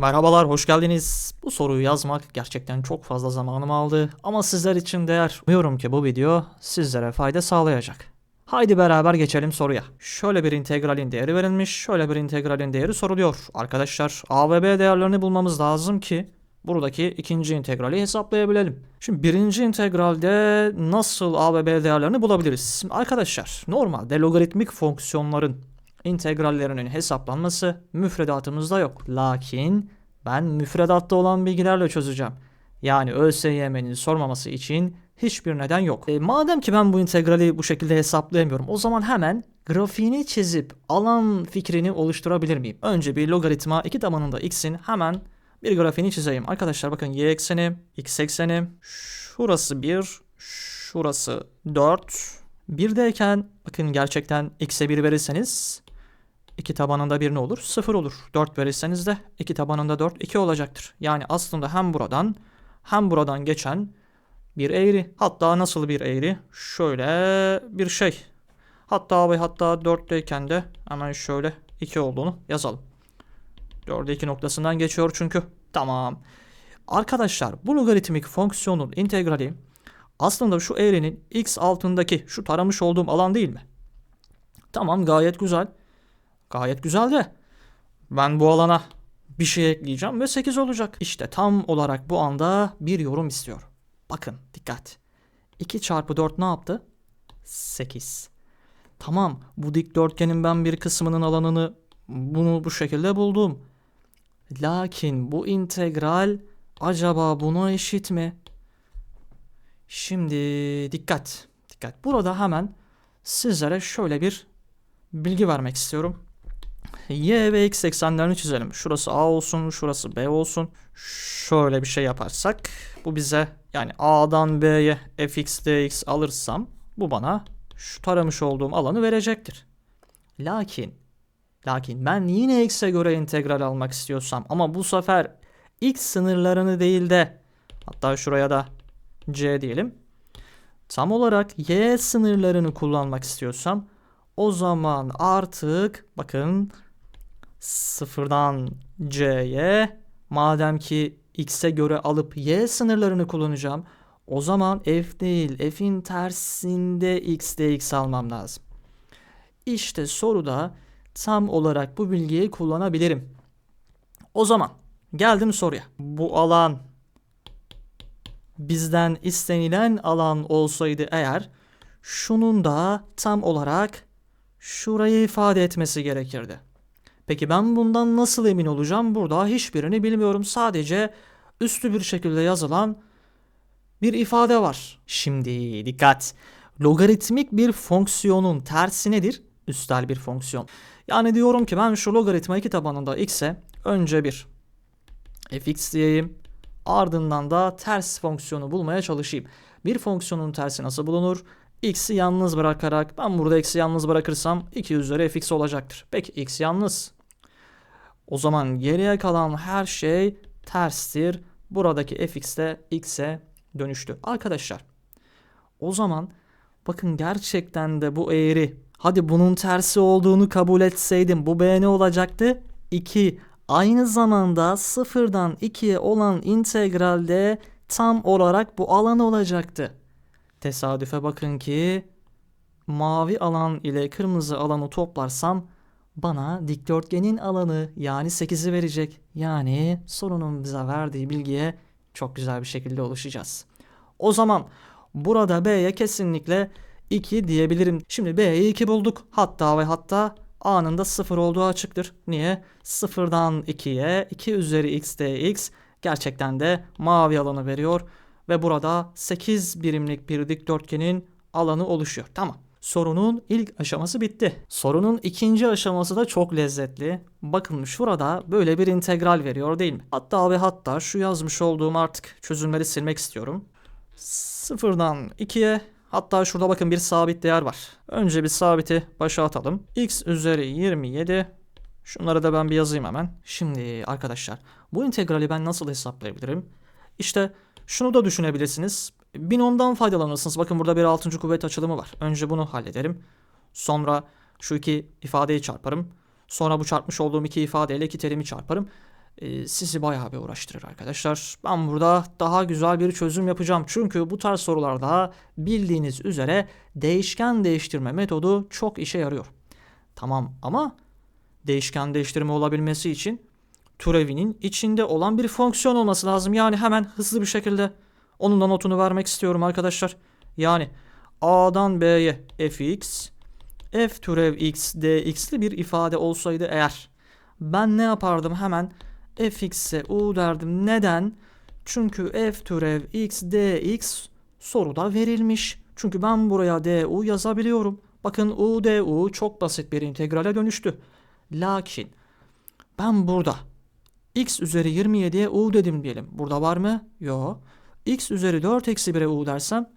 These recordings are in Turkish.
Merhabalar, hoş geldiniz. Bu soruyu yazmak gerçekten çok fazla zamanımı aldı ama sizler için değer. Umuyorum ki bu video sizlere fayda sağlayacak. Haydi beraber geçelim soruya. Şöyle bir integralin değeri verilmiş, şöyle bir integralin değeri soruluyor. Arkadaşlar A ve B değerlerini bulmamız lazım ki buradaki ikinci integrali hesaplayabilelim. Şimdi birinci integralde nasıl A ve B değerlerini bulabiliriz? Şimdi arkadaşlar normalde logaritmik fonksiyonların integrallerinin hesaplanması müfredatımızda yok. Lakin ben müfredatta olan bilgilerle çözeceğim. Yani ÖSYM'nin sormaması için hiçbir neden yok. E, madem ki ben bu integrali bu şekilde hesaplayamıyorum o zaman hemen grafiğini çizip alan fikrini oluşturabilir miyim? Önce bir logaritma 2 tabanında x'in hemen bir grafiğini çizeyim. Arkadaşlar bakın y ekseni, x ekseni, şurası 1, şurası 4. 1'deyken bakın gerçekten x'e 1 verirseniz 2 tabanında 1 ne olur? 0 olur. 4 verirseniz de 2 tabanında 4 2 olacaktır. Yani aslında hem buradan hem buradan geçen bir eğri. Hatta nasıl bir eğri? Şöyle bir şey. Hatta ve hatta 4'teyken de hemen şöyle 2 olduğunu yazalım. 4'e 2 noktasından geçiyor çünkü. Tamam. Arkadaşlar bu logaritmik fonksiyonun integrali aslında şu eğrinin x altındaki şu taramış olduğum alan değil mi? Tamam gayet güzel. Gayet güzel de ben bu alana bir şey ekleyeceğim ve 8 olacak. İşte tam olarak bu anda bir yorum istiyor. Bakın dikkat. 2 çarpı 4 ne yaptı? 8. Tamam bu dikdörtgenin ben bir kısmının alanını bunu bu şekilde buldum. Lakin bu integral acaba buna eşit mi? Şimdi dikkat. Dikkat. Burada hemen sizlere şöyle bir bilgi vermek istiyorum. Y ve X eksenlerini çizelim. Şurası A olsun, şurası B olsun. Şöyle bir şey yaparsak bu bize yani A'dan B'ye fx dx alırsam bu bana şu taramış olduğum alanı verecektir. Lakin lakin ben yine x'e göre integral almak istiyorsam ama bu sefer x sınırlarını değil de hatta şuraya da c diyelim. Tam olarak y sınırlarını kullanmak istiyorsam o zaman artık bakın sıfırdan c'ye madem ki x'e göre alıp y sınırlarını kullanacağım. O zaman f değil f'in tersinde x dx almam lazım. İşte soruda tam olarak bu bilgiyi kullanabilirim. O zaman geldim soruya. Bu alan bizden istenilen alan olsaydı eğer şunun da tam olarak şurayı ifade etmesi gerekirdi. Peki ben bundan nasıl emin olacağım? Burada hiçbirini bilmiyorum. Sadece üstü bir şekilde yazılan bir ifade var. Şimdi dikkat. Logaritmik bir fonksiyonun tersi nedir? Üstel bir fonksiyon. Yani diyorum ki ben şu logaritma iki tabanında x'e önce bir fx diyeyim. Ardından da ters fonksiyonu bulmaya çalışayım. Bir fonksiyonun tersi nasıl bulunur? x'i yalnız bırakarak ben burada x'i yalnız bırakırsam 2 üzeri fx olacaktır. Peki x yalnız. O zaman geriye kalan her şey terstir. Buradaki fx de x'e dönüştü. Arkadaşlar o zaman bakın gerçekten de bu eğri hadi bunun tersi olduğunu kabul etseydim bu b ne olacaktı? 2 aynı zamanda sıfırdan 2'ye olan integralde tam olarak bu alan olacaktı. Tesadüfe bakın ki mavi alan ile kırmızı alanı toplarsam bana dikdörtgenin alanı yani 8'i verecek. Yani sorunun bize verdiği bilgiye çok güzel bir şekilde ulaşacağız. O zaman burada B'ye kesinlikle 2 diyebilirim. Şimdi B'ye 2 bulduk. Hatta ve hatta A'nın da 0 olduğu açıktır. Niye? 0'dan 2'ye 2 üzeri x dx gerçekten de mavi alanı veriyor. Ve burada 8 birimlik bir dikdörtgenin alanı oluşuyor. Tamam. Sorunun ilk aşaması bitti. Sorunun ikinci aşaması da çok lezzetli. Bakın şurada böyle bir integral veriyor değil mi? Hatta ve hatta şu yazmış olduğum artık çözümleri silmek istiyorum. Sıfırdan 2'ye hatta şurada bakın bir sabit değer var. Önce bir sabiti başa atalım. x üzeri 27 Şunları da ben bir yazayım hemen. Şimdi arkadaşlar bu integrali ben nasıl hesaplayabilirim? İşte şunu da düşünebilirsiniz. Binomdan faydalanırsınız. Bakın burada bir altıncı kuvvet açılımı var. Önce bunu hallederim. Sonra şu iki ifadeyi çarparım. Sonra bu çarpmış olduğum iki ifadeyle iki terimi çarparım. e, sizi bayağı bir uğraştırır arkadaşlar. Ben burada daha güzel bir çözüm yapacağım. Çünkü bu tarz sorularda bildiğiniz üzere değişken değiştirme metodu çok işe yarıyor. Tamam ama değişken değiştirme olabilmesi için türevinin içinde olan bir fonksiyon olması lazım. Yani hemen hızlı bir şekilde onun da notunu vermek istiyorum arkadaşlar. Yani A'dan B'ye fx, f türev x dx'li bir ifade olsaydı eğer ben ne yapardım hemen fx'e u derdim. Neden? Çünkü f türev x dx soruda verilmiş. Çünkü ben buraya du yazabiliyorum. Bakın u du çok basit bir integrale dönüştü. Lakin ben burada x üzeri 27'ye u dedim diyelim. Burada var mı? Yok. x üzeri 4 eksi 1'e u dersem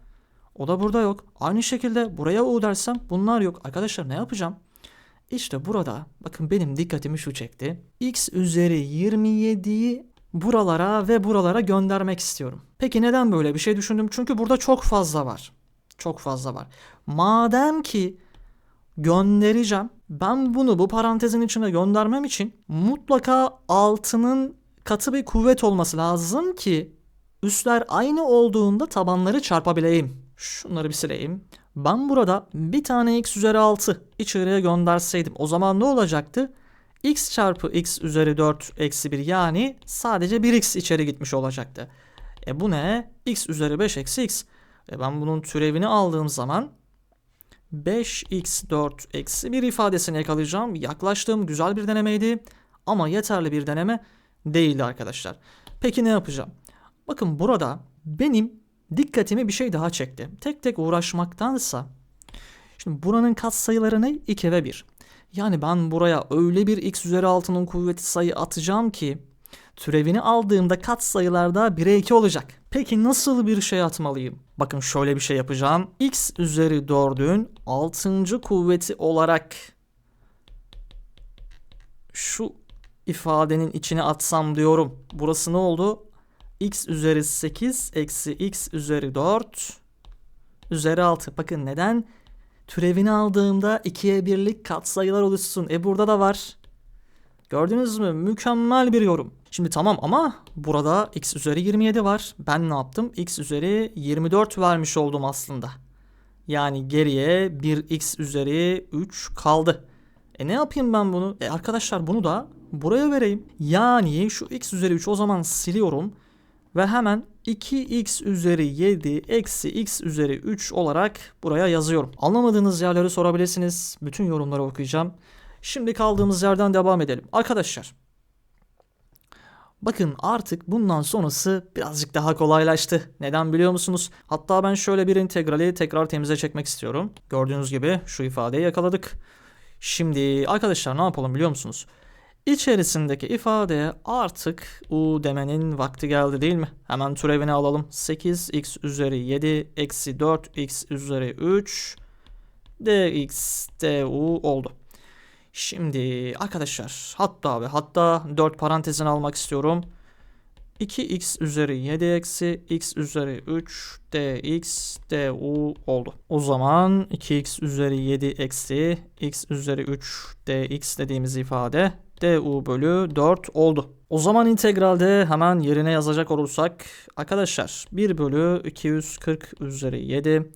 o da burada yok. Aynı şekilde buraya u dersem bunlar yok. Arkadaşlar ne yapacağım? İşte burada bakın benim dikkatimi şu çekti. x üzeri 27'yi buralara ve buralara göndermek istiyorum. Peki neden böyle bir şey düşündüm? Çünkü burada çok fazla var. Çok fazla var. Madem ki göndereceğim. Ben bunu bu parantezin içine göndermem için mutlaka altının katı bir kuvvet olması lazım ki üstler aynı olduğunda tabanları çarpabileyim. Şunları bir sileyim. Ben burada bir tane x üzeri 6 içeriye gönderseydim o zaman ne olacaktı? x çarpı x üzeri 4 eksi 1 yani sadece 1x içeri gitmiş olacaktı. E bu ne? x üzeri 5 eksi x. E ben bunun türevini aldığım zaman 5x4 eksi 1 ifadesini yakalayacağım. Yaklaştığım güzel bir denemeydi ama yeterli bir deneme değildi arkadaşlar. Peki ne yapacağım? Bakın burada benim dikkatimi bir şey daha çekti. Tek tek uğraşmaktansa şimdi buranın katsayılarını 2 ve 1. Yani ben buraya öyle bir x üzeri 6'nın kuvveti sayı atacağım ki türevini aldığımda katsayılarda 1'e 2 olacak. Peki nasıl bir şey atmalıyım? Bakın şöyle bir şey yapacağım. x üzeri 4'ün 6. kuvveti olarak şu ifadenin içine atsam diyorum. Burası ne oldu? x üzeri 8 eksi x üzeri 4 üzeri 6. Bakın neden? Türevini aldığımda 2'ye birlik katsayılar oluşsun. E burada da var. Gördünüz mü? Mükemmel bir yorum. Şimdi tamam ama burada x üzeri 27 var. Ben ne yaptım? x üzeri 24 vermiş oldum aslında. Yani geriye 1x üzeri 3 kaldı. E ne yapayım ben bunu? E arkadaşlar bunu da buraya vereyim. Yani şu x üzeri 3 o zaman siliyorum. Ve hemen 2x üzeri 7 eksi x üzeri 3 olarak buraya yazıyorum. Anlamadığınız yerleri sorabilirsiniz. Bütün yorumları okuyacağım. Şimdi kaldığımız yerden devam edelim. Arkadaşlar Bakın artık bundan sonrası birazcık daha kolaylaştı. Neden biliyor musunuz? Hatta ben şöyle bir integrali tekrar temize çekmek istiyorum. Gördüğünüz gibi şu ifadeyi yakaladık. Şimdi arkadaşlar ne yapalım biliyor musunuz? İçerisindeki ifadeye artık u demenin vakti geldi değil mi? Hemen türevini alalım. 8x üzeri 7 eksi 4x üzeri 3 dx du oldu. Şimdi arkadaşlar hatta ve hatta 4 parantezini almak istiyorum. 2x üzeri 7 eksi x üzeri 3 dx du oldu. O zaman 2x üzeri 7 eksi x üzeri 3 dx dediğimiz ifade du bölü 4 oldu. O zaman integralde hemen yerine yazacak olursak arkadaşlar 1 bölü 240 üzeri 7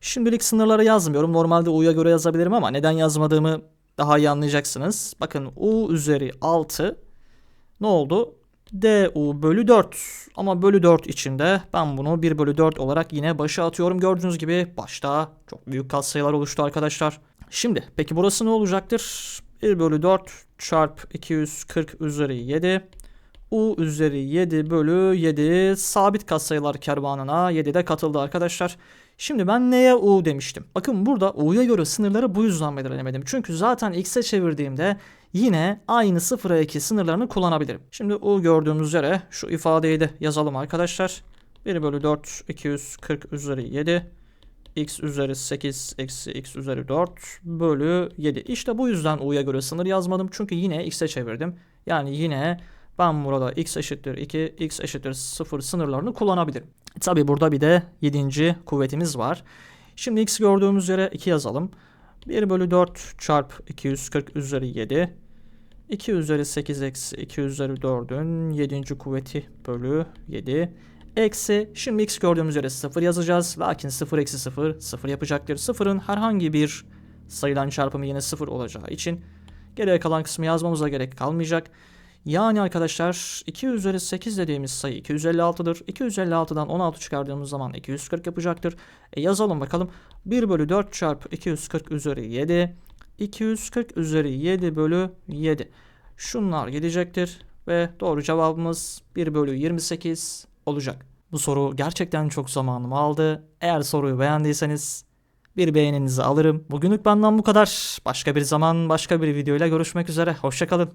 Şimdilik sınırları yazmıyorum. Normalde u'ya göre yazabilirim ama neden yazmadığımı daha iyi anlayacaksınız. Bakın u üzeri 6 ne oldu? du bölü 4 ama bölü 4 içinde ben bunu 1 bölü 4 olarak yine başa atıyorum. Gördüğünüz gibi başta çok büyük katsayılar oluştu arkadaşlar. Şimdi peki burası ne olacaktır? 1 bölü 4 çarp 240 üzeri 7 u üzeri 7 bölü 7 sabit katsayılar kervanına 7 de katıldı arkadaşlar. Şimdi ben neye u demiştim? Bakın burada u'ya göre sınırları bu yüzden belirlemedim. Çünkü zaten x'e çevirdiğimde yine aynı 0'a 2 sınırlarını kullanabilirim. Şimdi u gördüğümüz üzere şu ifadeyi de yazalım arkadaşlar. 1 bölü 4 240 üzeri 7 x üzeri 8 eksi x üzeri 4 bölü 7. İşte bu yüzden u'ya göre sınır yazmadım. Çünkü yine x'e çevirdim. Yani yine ben burada x eşittir 2, x eşittir 0 sınırlarını kullanabilirim. E Tabi burada bir de 7. kuvvetimiz var. Şimdi x gördüğümüz yere 2 yazalım. 1 bölü 4 çarp 240 üzeri 7 2 üzeri 8 eksi 2 üzeri 4'ün 7. kuvveti bölü 7. Eksi şimdi x gördüğümüz yere 0 yazacağız. Lakin 0 eksi 0 0 yapacaktır. 0'ın herhangi bir sayılan çarpımı yine 0 olacağı için geriye kalan kısmı yazmamıza gerek kalmayacak. Yani arkadaşlar 2 üzeri 8 dediğimiz sayı 256'dır. 256'dan 16 çıkardığımız zaman 240 yapacaktır. E yazalım bakalım. 1 bölü 4 çarpı 240 üzeri 7. 240 üzeri 7 bölü 7. Şunlar gidecektir ve doğru cevabımız 1 bölü 28 olacak. Bu soru gerçekten çok zamanımı aldı. Eğer soruyu beğendiyseniz bir beğeninizi alırım. Bugünlük benden bu kadar. Başka bir zaman başka bir videoyla görüşmek üzere. Hoşçakalın.